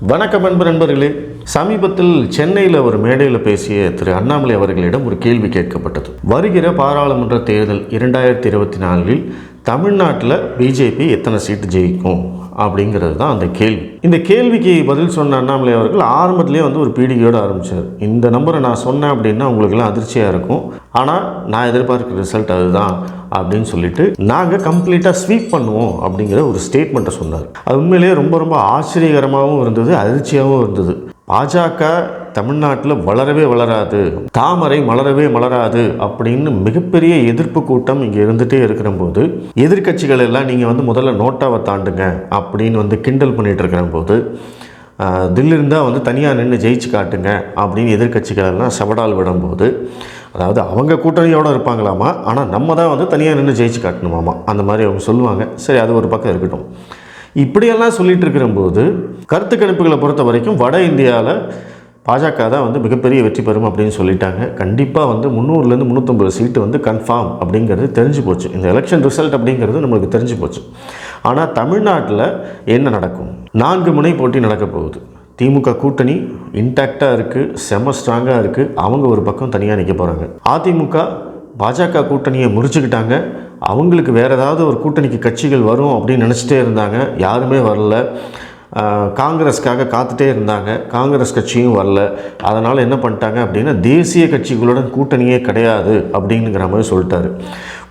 வணக்கம் அன்பு நண்பர்களே. சமீபத்தில் சென்னையில் ஒரு மேடையில் பேசிய திரு அண்ணாமலை அவர்களிடம் ஒரு கேள்வி கேட்கப்பட்டது. வருகிற பாராளுமன்ற தேர்தல் இரண்டாயிரத்தி இருபத்தி நாலில் தமிழ்நாட்டில் பிஜேபி எத்தனை சீட்டு ஜெயிக்கும்? அப்படிங்கிறது தான் அந்த கேள்வி. இந்த கேள்விக்கு பதில் சொன்ன அண்ணாமலை அவர்கள் ஆரம்பத்திலே வந்து ஒரு பீடிகையோடு ஆரம்பித்தார் இந்த நம்பரை நான் சொன்னேன் அப்படின்னா உங்களுக்கெல்லாம் அதிர்ச்சியாக இருக்கும். ஆனால் நான் எதிர்பார்க்குற ரிசல்ட் அதுதான் அப்படின்னு சொல்லிட்டு நாங்கள் கம்ப்ளீட்டாக ஸ்வீப் பண்ணுவோம் அப்படிங்கிற ஒரு ஸ்டேட்மெண்ட்டை சொன்னார். அது உண்மையிலேயே ரொம்ப ரொம்ப ஆச்சரியகரமாகவும் இருந்தது அதிர்ச்சியாகவும் இருந்தது. பாஜக தமிழ்நாட்டில் வளரவே வளராது தாமரை மலரவே மலராது அப்படின்னு மிகப்பெரிய எதிர்ப்பு கூட்டம் இங்கே இருந்துகிட்டே இருக்கிற போது எதிர்க்கட்சிகள் எல்லாம் நீங்கள் வந்து முதல்ல நோட்டாவை தாண்டுங்க அப்படின்னு வந்து கிண்டல் பண்ணிகிட்டு இருக்கிற போது தில்லிருந்தால் இருந்தால் வந்து தனியாக நின்று ஜெயிச்சு காட்டுங்க அப்படின்னு எதிர்க்கட்சிகள் எல்லாம் செவடால் விடும்போது அதாவது அவங்க கூட்டணியோடு இருப்பாங்களாமா ஆனால் நம்ம தான் வந்து தனியாக நின்று ஜெயிச்சு காட்டணுமாமா அந்த மாதிரி அவங்க சொல்லுவாங்க. சரி அது ஒரு பக்கம் இருக்கட்டும். இப்படியெல்லாம் சொல்லிட்டு இருக்கிறபோது கருத்து கணிப்புகளை பொறுத்த வரைக்கும் வட இந்தியாவில் பாஜக தான் வந்து மிகப்பெரிய வெற்றி பெறும் அப்படின்னு சொல்லிட்டாங்க. கண்டிப்பாக வந்து முந்நூறுலேருந்து முந்நூற்றம்பது சீட்டு வந்து கன்ஃபார்ம் அப்படிங்கிறது தெரிஞ்சு போச்சு. இந்த எலெக்ஷன் ரிசல்ட் அப்படிங்கிறது நம்மளுக்கு தெரிஞ்சு போச்சு. ஆனால் தமிழ்நாட்டில் என்ன நடக்கும்? நான்கு முனை போட்டி நடக்க போகுது. திமுக கூட்டணி இன்டாக்டாக இருக்குது செம ஸ்ட்ராங்காக இருக்குது அவங்க ஒரு பக்கம் தனியாக நிற்க போகிறாங்க அதிமுக பாஜக கூட்டணியை முறிச்சுக்கிட்டாங்க. அவங்களுக்கு வேறு ஏதாவது ஒரு கூட்டணிக்கு கட்சிகள் வரும் அப்படின்னு நினச்சிட்டே இருந்தாங்க. யாருமே வரல. காங்கிரஸ்க்காக காத்துட்டே இருந்தாங்க. காங்கிரஸ் கட்சியும் வரல. அதனால் என்ன பண்ணிட்டாங்க அப்படின்னா தேசிய கட்சிகளுடன் கூட்டணியே கிடையாது அப்படிங்கிற மாதிரி சொல்லிட்டாரு.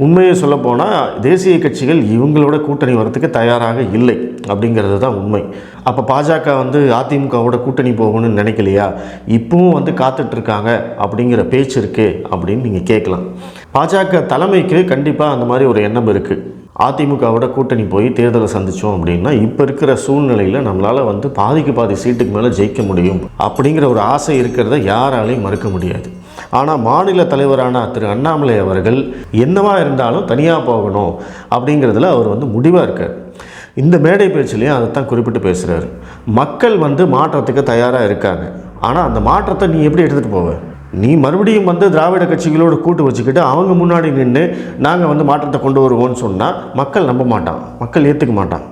உண்மையை சொல்லப்போனால் தேசிய கட்சிகள் இவங்களோட கூட்டணி வரத்துக்கு தயாராக இல்லை அப்படிங்கிறது தான் உண்மை. அப்போ பாஜக வந்து அதிமுகவோட கூட்டணி போகணும்னு நினைக்கலையா? இப்பவும் வந்து காத்துட்ருக்காங்க அப்படிங்கிற பேச்சு இருக்கே அப்படின்னு நீங்கள் கேட்கலாம். பாஜக தலைமைக்கு கண்டிப்பாக அந்த மாதிரி ஒரு எண்ணம் இருக்குது அதிமுகவோட கூட்டணி போய் தேர்தலை சந்தித்தோம் அப்படின்னா இப்போ இருக்கிற சூழ்நிலையில் நம்மளால் வந்து பாதிக்கு பாதி சீட்டுக்கு மேலே ஜெயிக்க முடியும் அப்படிங்கிற ஒரு ஆசை இருக்கிறத யாராலையும் மறுக்க முடியாது. ஆனால் மாநில தலைவரான திரு அண்ணாமலை அவர்கள் என்னவா இருந்தாலும் தனியாக போகணும் அப்படிங்கிறதுல அவர் வந்து முடிவாக இருக்கார். இந்த மேடை பேச்சுலேயும் அதை தான் குறிப்பிட்டு பேசுகிறாரு மக்கள் வந்து மாற்றத்துக்கு தயாராக இருக்காங்க. ஆனால் அந்த மாற்றத்தை நீ எப்படி எடுத்துகிட்டு போவ? நீ மறுபடியும் வந்து திராவிட கட்சிகளோடு கூட்டு வச்சுக்கிட்டு அவங்க முன்னாடி நின்று நாங்கள் வந்து மாற்றத்தை கொண்டு வருவோம்னு சொன்னால் மக்கள் நம்ப மாட்டான். மக்கள் ஏற்றுக்க மாட்டான்.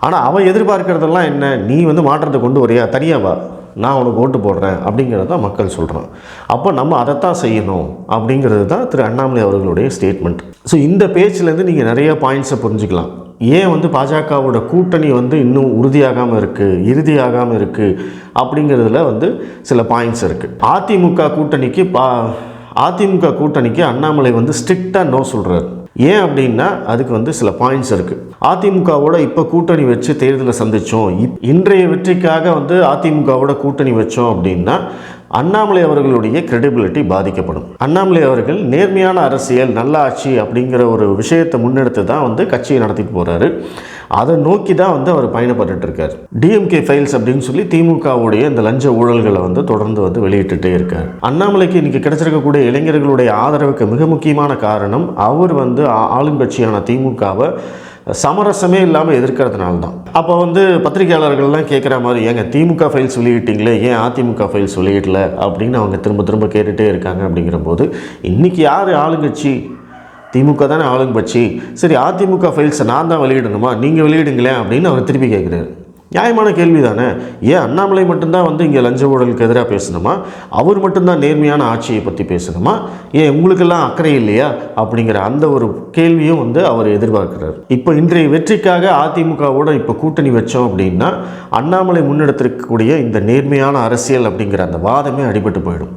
ஆனால் அவன் எதிர்பார்க்கறதெல்லாம் என்ன? நீ வந்து மாற்றத்தை கொண்டு வரியா? தனியாக வா. நான் உனக்கு ஓட்டு போடுறேன் அப்படிங்கிறது தான் மக்கள் சொல்கிறான் அப்போ நம்ம அதைத்தான் செய்யணும் அப்படிங்கிறது தான் திரு அண்ணாமலை அவர்களுடைய ஸ்டேட்மெண்ட் ஸோ இந்த பேச்சிலேருந்து நீங்கள் நிறைய பாயிண்ட்ஸை புரிஞ்சுக்கலாம். ஏன் வந்து பாஜகவோட கூட்டணி வந்து இன்னும் உறுதியாகாமல் இருக்குது இறுதியாகாமல் இருக்குது அப்படிங்கிறதுல வந்து சில பாயிண்ட்ஸ் இருக்குது அதிமுக கூட்டணிக்கு பா அதிமுக கூட்டணிக்கு அண்ணாமலை வந்து ஸ்ட்ரிக்டாக நோ சொல்கிறார் ஏன் அப்படின்னா அதுக்கு வந்து சில பாயிண்ட்ஸ் இருக்குது அதிமுகவோட இப்போ கூட்டணி வச்சு தேர்தலை சந்தித்தோம் இப் இன்றைய வெற்றிக்காக வந்து அதிமுகவோட கூட்டணி வச்சோம் அப்படின்னா அண்ணாமலை அவர்களுடைய கிரெடிபிலிட்டி பாதிக்கப்படும். அண்ணாமலை அவர்கள் நேர்மையான அரசியல் நல்லாட்சி அப்படிங்கிற ஒரு விஷயத்தை முன்னெடுத்து தான் வந்து கட்சியை நடத்திட்டு போகிறாரு அதை நோக்கி தான் வந்து அவர் பயணப்பட்டு இருக்கார். டிஎம்கே ஃபைல்ஸ் அப்படின்னு சொல்லி திமுகவுடைய இந்த லஞ்ச ஊழல்களை வந்து தொடர்ந்து வந்து வெளியிட்டுட்டே இருக்கார். அண்ணாமலைக்கு இன்னைக்கு கிடைச்சிருக்கக்கூடிய இளைஞர்களுடைய ஆதரவுக்கு மிக முக்கியமான காரணம் அவர் வந்து ஆ- ஆளுங்கட்சியான திமுகவை சமரசமே இல்லாமல் எதிர்க்கிறதுனால தான் அப்போ வந்து பத்திரிகையாளர்கள்லாம் கேட்குற மாதிரி ஏங்க திமுக ஃபைல்ஸ் வெளியிட்டீங்களே ஏன் அதிமுக ஃபைல்ஸ் வெளியிடல அப்படின்னு அவங்க திரும்ப திரும்ப கேட்டுகிட்டே இருக்காங்க அப்படிங்கிற போது இன்றைக்கி யார் ஆளுங்கட்சி? திமுக தானே ஆளுங்கட்சி. சரி அதிமுக ஃபைல்ஸை நான் தான் வெளியிடணுமா? நீங்கள் வெளியிடுங்களேன் அப்படின்னு அவர் திருப்பி கேட்குறாரு நியாயமான கேள்வி தானே ஏன் அண்ணாமலை மட்டும்தான் வந்து இங்கே லஞ்ச ஊழலுக்கு எதிராக பேசணுமா? அவர் மட்டும்தான் நேர்மையான ஆட்சியை பற்றி பேசணுமா? ஏன் உங்களுக்கெல்லாம் அக்கறை இல்லையா? அப்படிங்கிற அந்த ஒரு கேள்வியும் வந்து அவர் எதிர்பார்க்கிறார். இப்போ இன்றைய வெற்றிக்காக அதிமுகவோட இப்போ கூட்டணி வச்சோம் அப்படின்னா அண்ணாமலை முன்னெடுத்திருக்கக்கூடிய இந்த நேர்மையான அரசியல் அப்படிங்கிற அந்த வாதமே அடிபட்டு போயிடும்.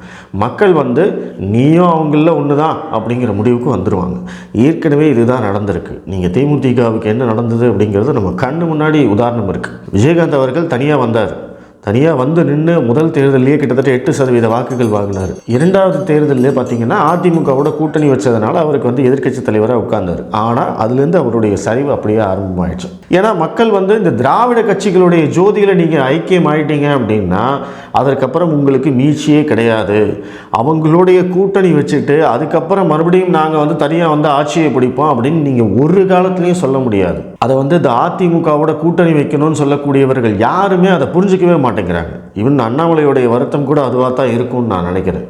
மக்கள் வந்து நீயும் அவங்கள ஒன்று தான் அப்படிங்கிற முடிவுக்கு வந்துடுவாங்க ஏற்கனவே இதுதான் நடந்திருக்கு. நீங்கள் தேமுதிகவுக்கு என்ன நடந்தது அப்படிங்கிறது நம்ம கண்ணு முன்னாடி உதாரணம் இருக்குது விஜயகாந்த் அவர்கள் தனியாக வந்தார். தனியாக வந்து நின்று முதல் தேர்தலிலேயே கிட்டத்தட்ட எட்டு சதவீத வாக்குகள் வாங்கினார். இரண்டாவது தேர்தலிலே பார்த்தீங்கன்னா அதிமுகவோட கூட்டணி வச்சதுனால அவருக்கு வந்து எதிர்க்கட்சி தலைவராக உட்கார்ந்தார். ஆனால் அதுலேருந்து அவருடைய சரிவு அப்படியே ஆரம்பமாயிடுச்சு. ஏன்னா மக்கள் வந்து இந்த திராவிட கட்சிகளுடைய ஜோதியில் நீங்கள் ஐக்கியம் ஆயிட்டீங்க அப்படின்னா அதற்கப்புறம் உங்களுக்கு மீட்சியே கிடையாது. அவங்களுடைய கூட்டணி வச்சுட்டு அதுக்கப்புறம் மறுபடியும் நாங்கள் வந்து தனியாக வந்து ஆட்சியை பிடிப்போம் அப்படின்னு நீங்கள் ஒரு காலத்துலேயும் சொல்ல முடியாது. அதை வந்து இந்த அதிமுகவோட கூட்டணி வைக்கணும்னு சொல்லக்கூடியவர்கள் யாருமே அதை புரிஞ்சிக்கவே மாட்டேங்கிறாங்க. ஈவன் அண்ணாமலையுடைய வருத்தம் கூட அதுவாக தான் இருக்கும்னு நான் நினைக்கிறேன்.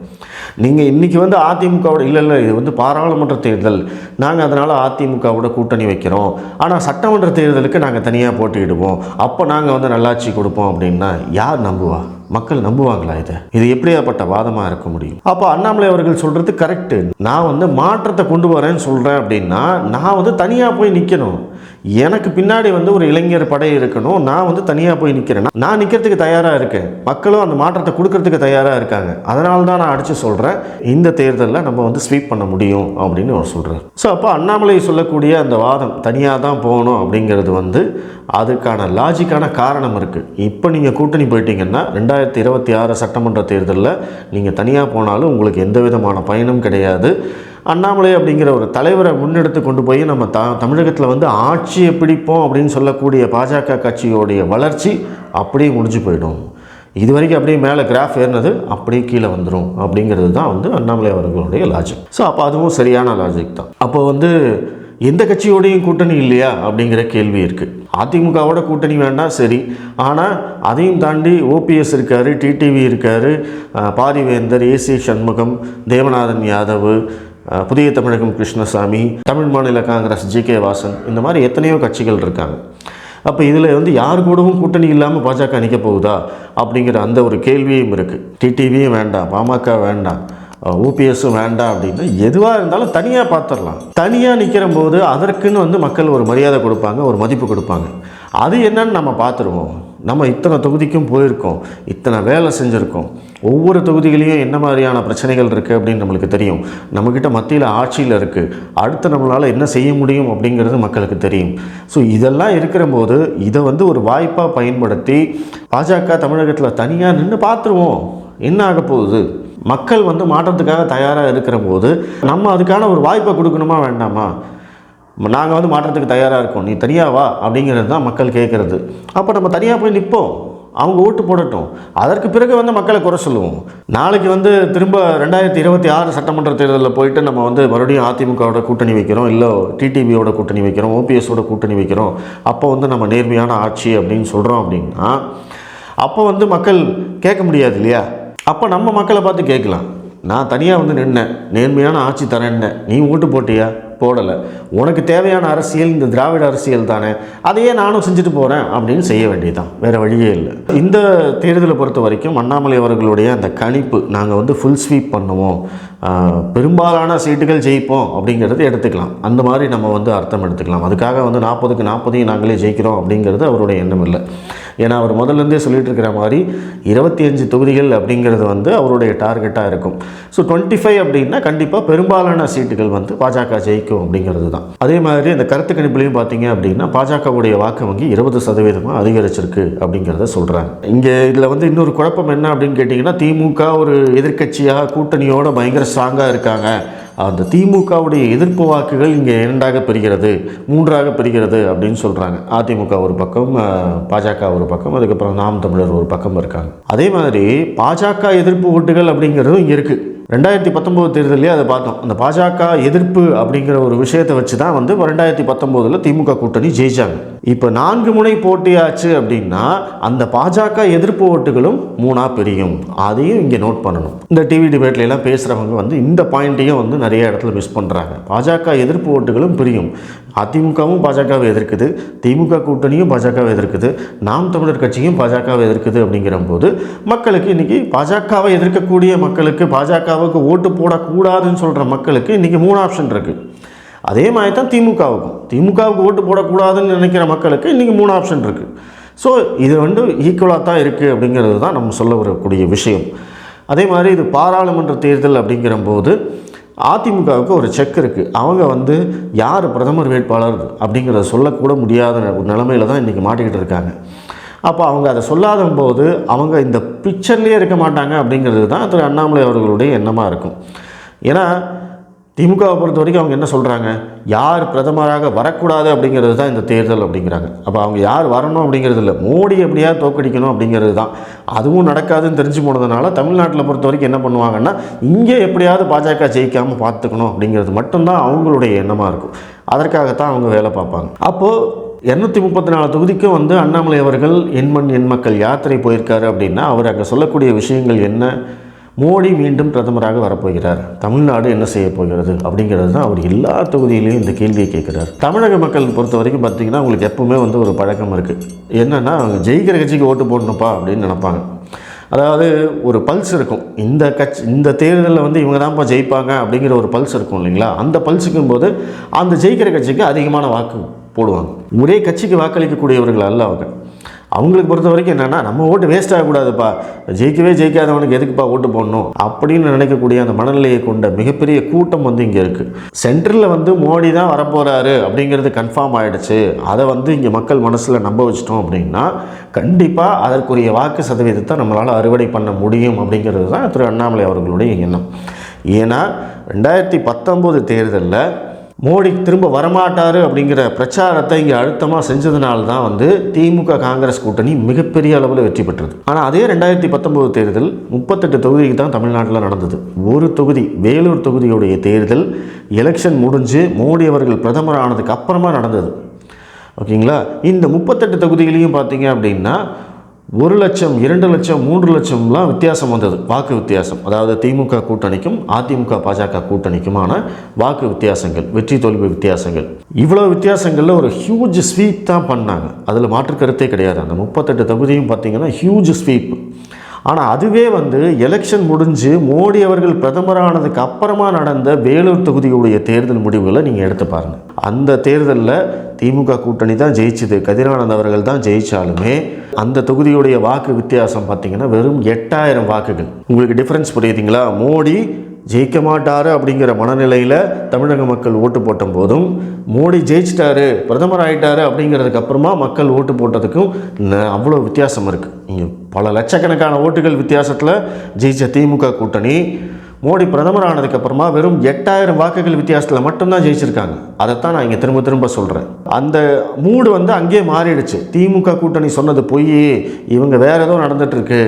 நீங்கள் இன்றைக்கி வந்து அதிமுகவோட இல்லை இல்லை இது வந்து பாராளுமன்ற தேர்தல். நாங்கள் அதனால் அதிமுகவோட கூட்டணி வைக்கிறோம். ஆனால் சட்டமன்ற தேர்தலுக்கு நாங்கள் தனியாக போட்டியிடுவோம். அப்போ நாங்கள் வந்து நல்லாட்சி கொடுப்போம் அப்படின்னா யார் நம்புவா? மக்கள் நம்புவாங்களா இதை? இது எப்படியாப்பட்ட வாதமாக இருக்க முடியும்? அப்போ அண்ணாமலை அவர்கள் சொல்கிறது கரெக்டு நான் வந்து மாற்றத்தை கொண்டு வரேன்னு சொல்கிறேன் அப்படின்னா நான் வந்து தனியாக போய் நிற்கணும் எனக்கு பின்னாடி வந்து ஒரு இளைஞர் படை இருக்கணும். நான் வந்து தனியாக போய் நிற்கிறேன் நான் நிற்கிறதுக்கு தயாராக இருக்கேன். மக்களும் அந்த மாற்றத்தை கொடுக்கறதுக்கு தயாராக இருக்காங்க. அதனால தான் நான் அடித்து சொல்கிறேன் இந்த தேர்தலில் நம்ம வந்து ஸ்வீப் பண்ண முடியும் அப்படின்னு அவர் சொல்கிறார் ஸோ அப்போ அண்ணாமலை சொல்லக்கூடிய அந்த வாதம் தனியாக தான் போகணும் அப்படிங்கிறது வந்து அதுக்கான லாஜிக்கான காரணம் இருக்குது இப்போ நீங்கள் கூட்டணி போயிட்டீங்கன்னா ரெண்டாயிரத்தி இருபத்தி ஆறு சட்டமன்ற தேர்தலில் நீங்கள் தனியாக போனாலும் உங்களுக்கு எந்த விதமான பயனும் கிடையாது. அண்ணாமலை அப்படிங்கிற ஒரு தலைவரை முன்னெடுத்து கொண்டு போய் நம்ம த தமிழகத்தில் வந்து ஆட்சியை பிடிப்போம் அப்படின்னு சொல்லக்கூடிய பாஜக கட்சியோடைய வளர்ச்சி அப்படியே முடிஞ்சு போயிடும். இது வரைக்கும் அப்படியே மேலே கிராஃப் ஏறினது அப்படியே கீழே வந்துடும் அப்படிங்கிறது தான் வந்து அண்ணாமலை அவர்களுடைய லாஜிக் ஸோ அப்போ அதுவும் சரியான லாஜிக் தான். அப்போ வந்து எந்த கட்சியோடையும் கூட்டணி இல்லையா அப்படிங்கிற கேள்வி இருக்குது அதிமுகவோட கூட்டணி வேண்டாம் சரி. ஆனால் அதையும் தாண்டி ஓபிஎஸ் இருக்கார் டிடிவி இருக்கார் பாரிவேந்தர் ஏசி சண்முகம் தேவநாதன் யாதவ் புதிய தமிழகம் கிருஷ்ணசாமி தமிழ் மாநில காங்கிரஸ் ஜி கே வாசன் இந்த மாதிரி எத்தனையோ கட்சிகள் இருக்காங்க. அப்போ இதில் வந்து யார் கூடவும் கூட்டணி இல்லாமல் பாஜக நிற்க போகுதா? அப்படிங்கிற அந்த ஒரு கேள்வியும் இருக்குது டிடிவியும் வேண்டாம் பாமக வேண்டாம் ஓபிஎஸும் வேண்டாம் அப்படின்னா எதுவாக இருந்தாலும் தனியாக பார்த்துடலாம் தனியாக நிற்கிற போது அதற்குன்னு வந்து மக்கள் ஒரு மரியாதை கொடுப்பாங்க ஒரு மதிப்பு கொடுப்பாங்க. அது என்னன்னு நம்ம பார்த்துருவோம். நம்ம இத்தனை தொகுதிக்கும் போயிருக்கோம் இத்தனை வேலை செஞ்சுருக்கோம். ஒவ்வொரு தொகுதிகளையும் என்ன மாதிரியான பிரச்சனைகள் இருக்குது அப்படின்னு நம்மளுக்கு தெரியும். நம்மக்கிட்ட மத்தியில் ஆட்சியில் இருக்குது அடுத்து நம்மளால் என்ன செய்ய முடியும் அப்படிங்கிறது மக்களுக்கு தெரியும். ஸோ இதெல்லாம் இருக்கிற போது இதை வந்து ஒரு வாய்ப்பாக பயன்படுத்தி பாஜக தமிழகத்தில் தனியாக நின்று பார்த்துருவோம். என்ன ஆக போகுது? மக்கள் வந்து மாற்றத்துக்காக தயாராக இருக்கிற போது நம்ம அதுக்கான ஒரு வாய்ப்பை கொடுக்கணுமா வேண்டாமா? நாங்கள் வந்து மாற்றத்துக்கு தயாராக இருக்கோம். நீ தனியாக வா அப்படிங்கிறது தான் மக்கள் கேட்குறது அப்போ நம்ம தனியாக போய் நிற்போம் அவங்க ஓட்டு போடட்டும். அதற்கு பிறகு வந்து மக்களை குறை சொல்லுவோம். நாளைக்கு வந்து திரும்ப ரெண்டாயிரத்தி இருபத்தி ஆறு சட்டமன்ற தேர்தலில் போயிட்டு நம்ம வந்து மறுபடியும் அதிமுகவோட கூட்டணி வைக்கிறோம். இல்லை டிடிபியோட கூட்டணி வைக்கிறோம். ஓபிஎஸோட கூட்டணி வைக்கிறோம். அப்போ வந்து நம்ம நேர்மையான ஆட்சி அப்படின்னு சொல்கிறோம் அப்படின்னா அப்போ வந்து மக்கள் கேட்க முடியாது இல்லையா? அப்போ நம்ம மக்களை பார்த்து கேட்கலாம். நான் தனியாக வந்து நின்னேன். நேர்மையான ஆட்சி தரேன்னேன். நீ ஓட்டு போட்டியா? போடலை. உனக்கு தேவையான அரசியல் இந்த திராவிட அரசியல் தானே அதையே நானும் செஞ்சுட்டு போகிறேன் அப்படின்னு செய்ய வேண்டியதுதான். வேறு வழியே இல்லை. இந்த தேர்தலை பொறுத்த வரைக்கும் அண்ணாமலை அவர்களுடைய அந்த கணிப்பு நாங்கள் வந்து ஃபுல் ஸ்வீப் பண்ணுவோம். பெரும்பாலான சீட்டுகள் ஜெயிப்போம் அப்படிங்கிறது எடுத்துக்கலாம். அந்த மாதிரி நம்ம வந்து அர்த்தம் எடுத்துக்கலாம். அதுக்காக வந்து நாற்பதுக்கு நாற்பதையும் நாங்களே ஜெயிக்கிறோம் அப்படிங்கிறது அவருடைய எண்ணம் இல்லை. ஏன்னா அவர் முதல்லேருந்தே சொல்லிட்டு இருக்கிற மாதிரி இருபத்தி அஞ்சு தொகுதிகள் அப்படிங்கிறது வந்து அவருடைய டார்கெட்டாக இருக்கும். ஸோ டுவெண்ட்டி ஃபைவ் அப்படின்னா கண்டிப்பாக பெரும்பாலான சீட்டுகள் வந்து பாஜக ஜெயிக்கும் அப்படிங்கிறது தான். அதே மாதிரி இந்த கருத்து கணிப்புலையும் பார்த்தீங்க அப்படின்னா பாஜகவுடைய வாக்கு வங்கி இருபது சதவீதமாக அதிகரிச்சிருக்கு அப்படிங்கிறத சொல்கிறாங்க இங்கே இதில் வந்து இன்னொரு குழப்பம் என்ன அப்படின்னு கேட்டிங்கன்னா திமுக ஒரு எதிர்க்கட்சியாக கூட்டணியோட பயங்கர ஸ்ட்ராங்காக இருக்காங்க. அந்த திமுகவுடைய எதிர்ப்பு வாக்குகள் இங்கே இரண்டாக பிரிகிறது மூன்றாக பிரிகிறது அப்படின்னு சொல்கிறாங்க அதிமுக ஒரு பக்கம் பாஜக ஒரு பக்கம் அதுக்கப்புறம் நாம் தமிழர் ஒரு பக்கம் இருக்காங்க. அதே மாதிரி பாஜக எதிர்ப்பு ஓட்டுகள் அப்படிங்கிறதும் இங்கே இருக்குது ரெண்டாயிரத்தி பத்தொம்போது தேர்தலே அதை பார்த்தோம். அந்த பாஜக எதிர்ப்பு அப்படிங்கிற ஒரு விஷயத்தை வச்சு தான் வந்து ரெண்டாயிரத்தி பத்தொம்போதில் திமுக கூட்டணி ஜெயிச்சாங்க. இப்போ நான்கு முனை போட்டியாச்சு அப்படின்னா அந்த பாஜக எதிர்ப்பு ஓட்டுகளும் மூணாக பிரியும். அதையும் இங்கே நோட் பண்ணணும். இந்த டிவி டிபேட்ல எல்லாம் பேசுகிறவங்க வந்து இந்த பாயிண்ட்டையும் வந்து நிறைய இடத்துல மிஸ் பண்ணுறாங்க பாஜக எதிர்ப்பு ஓட்டுகளும் பிரியும். அதிமுகவும் பாஜகவை எதிர்க்குது திமுக கூட்டணியும் பாஜகவை எதிர்க்குது நாம் தமிழர் கட்சியும் பாஜகவை எதிர்க்குது அப்படிங்கிற போது மக்களுக்கு இன்றைக்கி பாஜகவை எதிர்க்கக்கூடிய மக்களுக்கு பாஜகவுக்கு ஓட்டு போடக்கூடாதுன்னு சொல்கிற மக்களுக்கு இன்றைக்கி மூணு ஆப்ஷன் இருக்குது அதே மாதிரி தான் திமுகவுக்கும். திமுகவுக்கு ஓட்டு போடக்கூடாதுன்னு நினைக்கிற மக்களுக்கு இன்றைக்கி மூணு ஆப்ஷன் இருக்குது ஸோ இது வந்து ஈக்குவலாக தான் இருக்குது அப்படிங்கிறது தான் நம்ம சொல்ல வரக்கூடிய விஷயம். அதே மாதிரி இது பாராளுமன்ற தேர்தல் அப்படிங்கிற போது அதிமுகவுக்கு ஒரு செக் இருக்குது அவங்க வந்து யார் பிரதமர் வேட்பாளர் அப்படிங்கிறத சொல்லக்கூட முடியாத ஒரு நிலமையில தான் இன்றைக்கி மாட்டிக்கிட்டு இருக்காங்க. அப்போ அவங்க அதை சொல்லாத போது அவங்க இந்த பிக்சர்லேயே இருக்க மாட்டாங்க அப்படிங்கிறது தான் திரு அண்ணாமலை அவர்களுடைய எண்ணமாக இருக்கும். ஏன்னா திமுகவை பொறுத்த வரைக்கும் அவங்க என்ன சொல்கிறாங்க யார் பிரதமராக வரக்கூடாது அப்படிங்கிறது தான் இந்த தேர்தல் அப்படிங்கிறாங்க. அப்போ அவங்க யார் வரணும் அப்படிங்கிறது இல்லை. மோடி எப்படியாவது தோக்கடிக்கணும் அப்படிங்கிறது தான். அதுவும் நடக்காதுன்னு தெரிஞ்சு போனதுனால தமிழ்நாட்டில் பொறுத்த வரைக்கும் என்ன பண்ணுவாங்கன்னா இங்கே எப்படியாவது பாஜக ஜெயிக்காமல் பார்த்துக்கணும் அப்படிங்கிறது மட்டும்தான் அவங்களுடைய எண்ணமாக இருக்கும். அதற்காகத்தான் அவங்க வேலை பார்ப்பாங்க. அப்போது இரநூத்தி முப்பத்தி நாலு தொகுதிக்கும் வந்து அண்ணாமலை அவர்கள் எண்மண் எண் மக்கள் யாத்திரை போயிருக்காரு அப்படின்னா அவர் அங்கே சொல்லக்கூடிய விஷயங்கள் என்ன? மோடி மீண்டும் பிரதமராக வரப்போகிறார். தமிழ்நாடு என்ன செய்ய போகிறது அப்படிங்கிறது தான் அவர் எல்லா தொகுதியிலையும் இந்த கேள்வியை கேட்குறார். தமிழக மக்கள் பொறுத்த வரைக்கும் பார்த்தீங்கன்னா உங்களுக்கு எப்பவுமே வந்து ஒரு பழக்கம் இருக்குது என்னென்னா அவங்க ஜெயிக்கிற கட்சிக்கு ஓட்டு போடணுப்பா அப்படின்னு நினைப்பாங்க. அதாவது ஒரு பல்ஸ் இருக்கும். இந்த கட்சி இந்த தேர்தலில் வந்து இவங்க தான்ப்பா ஜெயிப்பாங்க அப்படிங்கிற ஒரு பல்ஸ் இருக்கும் இல்லைங்களா? அந்த பல்ஸுக்கும் போது அந்த ஜெயிக்கிற கட்சிக்கு அதிகமான வாக்கு போடுவாங்க. ஒரே கட்சிக்கு வாக்களிக்கக்கூடியவர்கள் அல்ல அவங்க. அவங்களுக்கு பொறுத்த வரைக்கும் என்னென்னா நம்ம ஓட்டு வேஸ்ட் ஆகக்கூடாதுப்பா. ஜெயிக்கவே ஜெயிக்காதவனுக்கு எதுக்குப்பா ஓட்டு போடணும்? அப்படின்னு நினைக்கக்கூடிய அந்த மனநிலையை கொண்ட மிகப்பெரிய கூட்டம் வந்து இங்கே இருக்குது சென்ட்ரலில் வந்து மோடி தான் வரப்போகிறாரு அப்படிங்கிறது கன்ஃபார்ம் ஆகிடுச்சு அதை வந்து இங்கே மக்கள் மனசில் நம்ப வச்சிட்டோம் அப்படின்னா கண்டிப்பாக அதற்குரிய வாக்கு சதவீதத்தை நம்மளால் அறுவடை பண்ண முடியும் அப்படிங்கிறது தான் திரு அண்ணாமலை அவர்களுடைய எண்ணம். ஏன்னா ரெண்டாயிரத்தி பத்தொம்போது தேர்தலில் மோடி திரும்ப வரமாட்டார் அப்படிங்கிற பிரச்சாரத்தை இங்கே அழுத்தமாக செஞ்சதுனால தான் வந்து திமுக காங்கிரஸ் கூட்டணி மிகப்பெரிய அளவில் வெற்றி பெற்றது. ஆனால் அதே ரெண்டாயிரத்தி பத்தொம்போது தேர்தல் முப்பத்தெட்டு தொகுதிக்கு தான் தமிழ்நாட்டில் நடந்தது. ஒரு தொகுதி வேலூர் தொகுதியுடைய தேர்தல் எலெக்ஷன் முடிஞ்சு மோடி அவர்கள் பிரதமர் ஆனதுக்கு அப்புறமா நடந்தது. ஓகேங்களா? இந்த முப்பத்தெட்டு தொகுதிகளையும் பார்த்தீங்க அப்படின்னா ஒரு லட்சம் இரண்டு லட்சம் மூன்று லட்சம்லாம் வித்தியாசம் வந்தது. வாக்கு வித்தியாசம். அதாவது திமுக கூட்டணிக்கும் அதிமுக பாஜக கூட்டணிக்குமான வாக்கு வித்தியாசங்கள் வெற்றி தோல்வி வித்தியாசங்கள். இவ்வளோ வித்தியாசங்களில் ஒரு ஹியூஜ் ஸ்வீப் தான் பண்ணாங்க. அதில் மாற்று கருத்தே கிடையாது. அந்த முப்பத்தெட்டு தொகுதியும் பார்த்தீங்கன்னா ஹியூஜ் ஸ்வீப் ஆனால் அதுவே வந்து எலெக்ஷன் முடிஞ்சு மோடி அவர்கள் பிரதமரானதுக்கு அப்புறமா நடந்த வேலூர் தொகுதியுடைய தேர்தல் முடிவுகளை நீங்கள் எடுத்து பாருங்கள் அந்த தேர்தலில் திமுக கூட்டணி தான் ஜெயிச்சுது. கதிரானந்த் அவர்கள் தான் ஜெயித்தாலுமே அந்த தொகுதியுடைய வாக்கு வித்தியாசம் பார்த்தீங்கன்னா வெறும் எட்டாயிரம் வாக்குகள். உங்களுக்கு டிஃப்ரென்ஸ் புரியுதுங்களா? மோடி ஜெயிக்க மாட்டாரு அப்படிங்கிற மனநிலையில் தமிழக மக்கள் ஓட்டு போட்ட போதும் மோடி ஜெயிச்சிட்டாரு பிரதமர் ஆகிட்டாரு அப்படிங்கிறதுக்கு அப்புறமா மக்கள் ஓட்டு போட்டதுக்கும் அவ்வளோ வித்தியாசம் இருக்குது இங்கே பல லட்சக்கணக்கான ஓட்டுகள் வித்தியாசத்தில் ஜெயிச்ச திமுக கூட்டணி மோடி பிரதமர் ஆனதுக்கப்புறமா வெறும் எட்டாயிரம் வாக்குகள் வித்தியாசத்தில் மட்டும்தான் ஜெயிச்சிருக்காங்க. அதைத்தான் நான் இங்கே திரும்ப திரும்ப சொல்கிறேன் அந்த மூடு வந்து அங்கேயே மாறிடுச்சு. திமுக கூட்டணி சொன்னது பொய். இவங்க வேறு ஏதோ நடந்துகிட்ருக்கு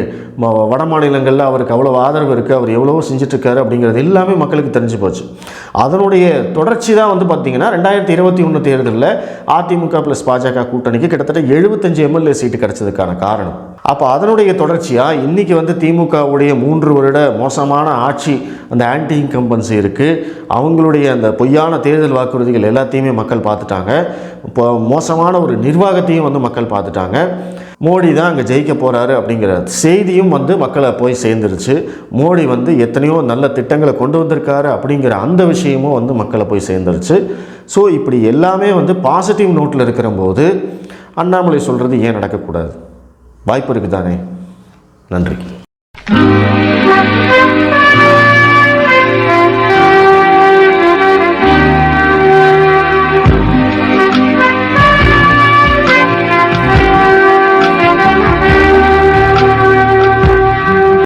வட மாநிலங்களில் அவருக்கு அவ்வளோ ஆதரவு இருக்குது அவர் எவ்வளவோ செஞ்சுட்ருக்காரு அப்படிங்கிறது எல்லாமே மக்களுக்கு தெரிஞ்சு போச்சு. அதனுடைய தொடர்ச்சி தான் வந்து பார்த்தீங்கன்னா ரெண்டாயிரத்தி இருபத்தி ஒன்று தேர்தலில் அதிமுக ப்ளஸ் பாஜக கூட்டணிக்கு கிட்டத்தட்ட எழுபத்தஞ்சு எம்எல்ஏ சீட்டு கிடைச்சதுக்கான காரணம். அப்போ அதனுடைய தொடர்ச்சியாக இன்றைக்கி வந்து திமுகவுடைய மூன்று வருட மோசமான ஆட்சி அந்த ஆன்டி இன்கம்பன்சி இருக்குது அவங்களுடைய அந்த பொய்யான தேர்தல் வாக்குறுதிகள் எல்லாத்தையுமே மக்கள் பார்த்துட்டாங்க. இப்போ மோசமான ஒரு நிர்வாகத்தையும் வந்து மக்கள் பார்த்துட்டாங்க. மோடி தான் அங்கே ஜெயிக்க போகிறாரு அப்படிங்கிற செய்தியும் வந்து மக்களை போய் சேர்ந்துருச்சு. மோடி வந்து எத்தனையோ நல்ல திட்டங்களை கொண்டு வந்திருக்காரு அப்படிங்கிற அந்த விஷயமும் வந்து மக்களை போய் சேர்ந்துருச்சு. ஸோ இப்படி எல்லாமே வந்து பாசிட்டிவ் நோட்டில் இருக்கிற போது அண்ணாமலை சொல்கிறது ஏன் நடக்கக்கூடாது? வாய்ப்பு இருக்குது தானே நன்றி.